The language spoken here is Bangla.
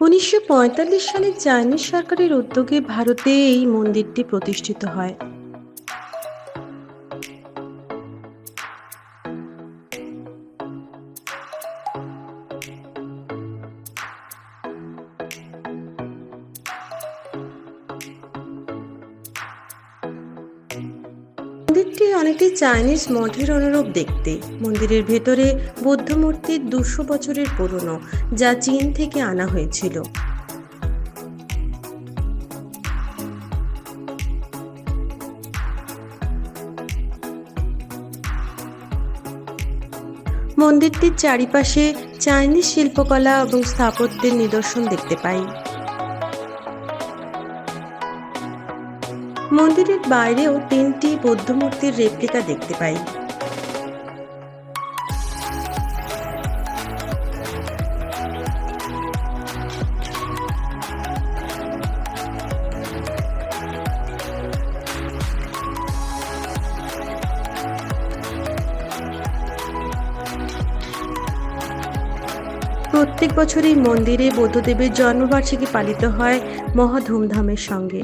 উনিশশো পঁয়তাল্লিশ সালে চাইনিজ সরকারের উদ্যোগে ভারতে এই মন্দিরটি প্রতিষ্ঠিত হয়। অনেকটাই চাইনিজ মঠের অনুরূপ দেখতে। মন্দিরের ভেতরে বৌদ্ধ মূর্তির দুশো বছরের পুরনো, যা চীন থেকে আনা হয়েছিল। মন্দিরটির চারিপাশে চাইনিজ শিল্পকলা এবং স্থাপত্যের নিদর্শন দেখতে পাই। মন্দিরের বাইরেও তিনটি বৌদ্ধ মূর্তির রেপ্লিকা দেখতে পাই। প্রত্যেক বছর এই মন্দিরে বৌদ্ধদেবের জন্মবার্ষিকী পালিত হয় মহা ধুমধামের সঙ্গে।